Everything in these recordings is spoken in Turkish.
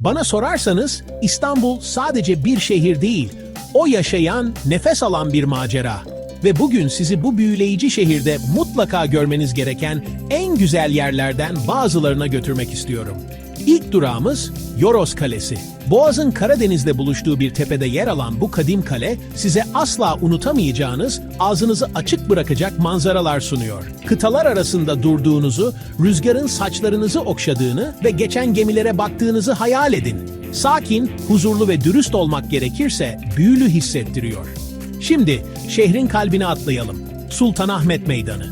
Bana sorarsanız İstanbul sadece bir şehir değil, o yaşayan, nefes alan bir macera. Ve bugün sizi bu büyüleyici şehirde mutlaka görmeniz gereken en güzel yerlerden bazılarına götürmek istiyorum. İlk durağımız Yoros Kalesi. Boğaz'ın Karadeniz'le buluştuğu bir tepede yer alan bu kadim kale size asla unutamayacağınız, ağzınızı açık bırakacak manzaralar sunuyor. Kıtalar arasında durduğunuzu, rüzgarın saçlarınızı okşadığını ve geçen gemilere baktığınızı hayal edin. Sakin, huzurlu ve dürüst olmak gerekirse büyülü hissettiriyor. Şimdi şehrin kalbine atlayalım. Sultanahmet Meydanı.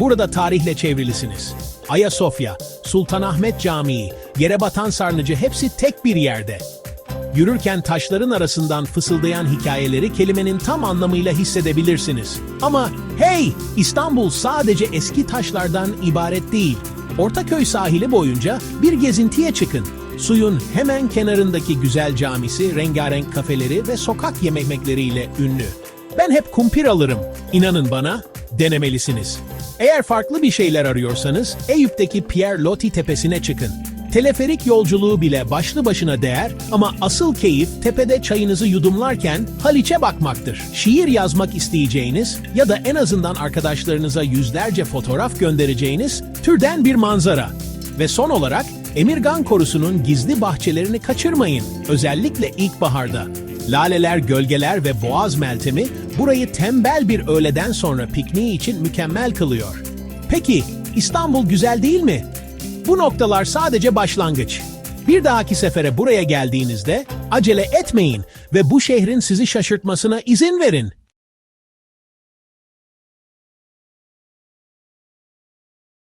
Burada tarihle çevrilisiniz. Ayasofya, Sultanahmet Camii, Yerebatan Sarnıcı hepsi tek bir yerde. Yürürken taşların arasından fısıldayan hikayeleri kelimenin tam anlamıyla hissedebilirsiniz. Ama hey, İstanbul sadece eski taşlardan ibaret değil. Ortaköy sahili boyunca bir gezintiye çıkın. Suyun hemen kenarındaki güzel camisi, rengarenk kafeleri ve sokak yemekleriyle ünlü. Ben hep kumpir alırım. İnanın bana, denemelisiniz. Eğer farklı bir şeyler arıyorsanız Eyüp'teki Pierre Loti tepesine çıkın. Teleferik yolculuğu bile başlı başına değer ama asıl keyif tepede çayınızı yudumlarken Haliç'e bakmaktır. Şiir yazmak isteyeceğiniz ya da en azından arkadaşlarınıza yüzlerce fotoğraf göndereceğiniz türden bir manzara. Ve son olarak Emirgan Korusu'nun gizli bahçelerini kaçırmayın. Özellikle ilkbaharda. Laleler, gölgeler ve boğaz meltemi burayı tembel bir öğleden sonra pikniği için mükemmel kılıyor. Peki İstanbul güzel değil mi? Bu noktalar sadece başlangıç. Bir dahaki sefere buraya geldiğinizde acele etmeyin ve bu şehrin sizi şaşırtmasına izin verin.